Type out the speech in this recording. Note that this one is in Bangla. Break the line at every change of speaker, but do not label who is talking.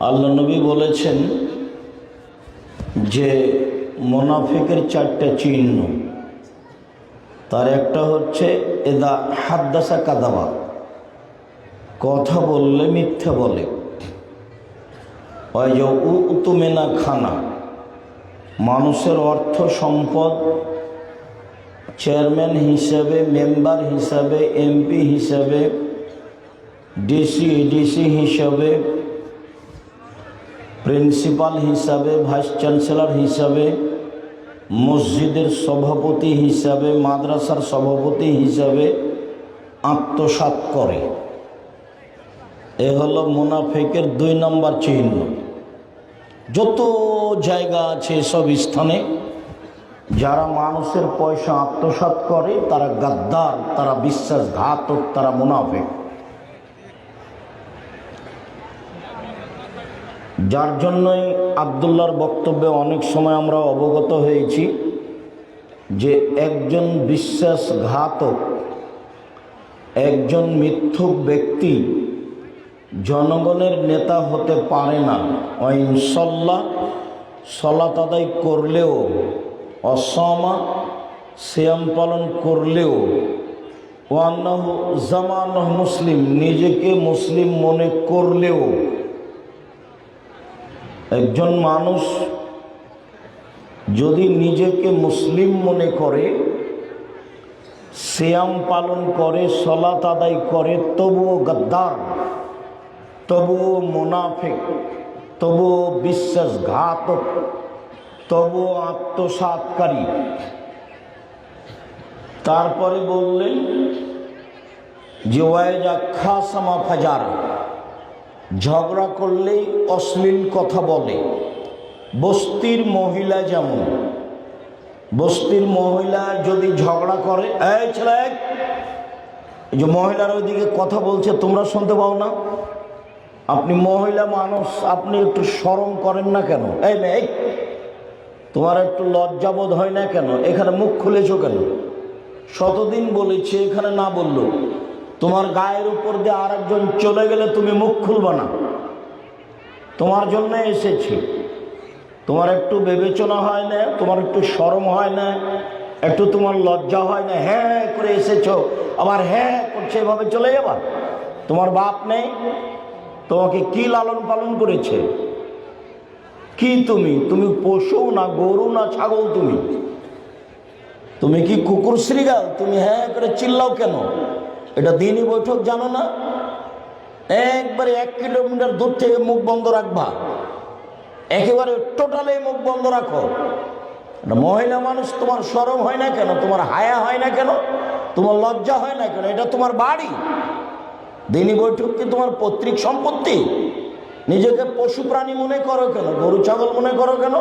আল্লাহ নবী বলেছেন যে মোনাফিকের চারটা চিহ্ন। তার একটা হচ্ছে, এদা হাদ্দাসা কাদাবা। কথা বললে মিথ্যে বলে। উতুমেনা খানা। মানুষের অর্থ সম্পদ, চেয়ারম্যান হিসাবে, মেম্বার হিসাবে, এমপি হিসাবে, ডিসি ডিসি হিসাবে প্রিন্সিপাল হিসাবে, ভাইস চ্যান্সেলর হিসাবে, মসজিদের সভাপতি হিসাবে, মাদ্রাসার সভাপতি হিসাবে আত্মসাৎ করে। এ হলো মুনাফেকের দুই নম্বর চিহ্ন। যত জায়গা আছে সব স্থানে যারা মানুষের পয়সা আত্মসাৎ করে, তারা গাদ্দার, তারা বিশ্বাসঘাতক, তারা মুনাফেক। যার জন্যই আবদুল্লার বক্তব্যে অনেক সময় আমরা অবগত হয়েছি যে একজন বিশ্বাসঘাতক, একজন মিথ্যুক ব্যক্তি জনগণের নেতা হতে পারে না। অহিংসল্লা সলাত করলেও, অসমা শ্যাম পালন করলেও, ওয়ান্নাহ জামান মুসলিম, নিজেকে মুসলিম মনে করলেও একজন মানুষ যদি নিজেকে মুসলিম মনে করে শ্যাম পালন করে সলাত আদায় করে, তবুও গদ্দার, তবুও মোনাফেক, তবুও বিশ্বাসঘাতক, তবুও আত্মসাতকারী তারপরে বললেন, যে ওয়াইজা খাসামা ফাজারা ঝগড়া করলেই অশ্লীল কথা বলে। বস্তির মহিলা যেমন। বস্তির মহিলা যদি ঝগড়া করে, এই ছেলে যে মহিলার ওইদিকে কথা বলছে, তোমরা শুনতে পাও না। আপনি মহিলা মানুষ, আপনি একটু স্মরণ করেন না কেন? এই মেয়ে, তোমার একটু লজ্জাবোধ হয় না কেন? এখানে মুখ খুলেছো কেন? শতদিন বলেছে, এখানে না বলল তোমার গায়ের উপর দিয়ে আর একজন চলে গেলে তুমি মুখ খুলবা না। তোমার জন্য এসেছি। তোমার একটু বিবেচনা হয় না, তোমার একটু শরম হয় না, একটু তোমার লজ্জা হয় না হ্যাঁ হ্যাঁ করে এসেছ, আবার হ্যাঁ করছে, এভাবে চলে যাবা? তোমার বাপ নেই, তোমাকে কি লালন পালন করেছে? কি তুমি? তুমি পশু না গরু না ছাগল তুমি? তুমি কি কুকুর শ্রীগাল? তুমি হ্যাঁ করে চিল্লাও কেন? এটা দিনই বৈঠক, জানো না? একবারে এক কিলোমিটার দূর থেকে মুখ বন্ধ রাখবা। একেবারে টোটালে মুখ বন্ধ রাখো। মহিলা মানুষ তোমার সরম হয় না কেন? তোমার হায়া হয় না কেন? তোমার লজ্জা হয় না কেন? এটা তোমার বাড়ি। দিনই বৈঠক কি তোমার পৈতৃক সম্পত্তি? নিজেকে পশু প্রাণী মনে করো কেন? গরু, ছাগল মনে করো কেন?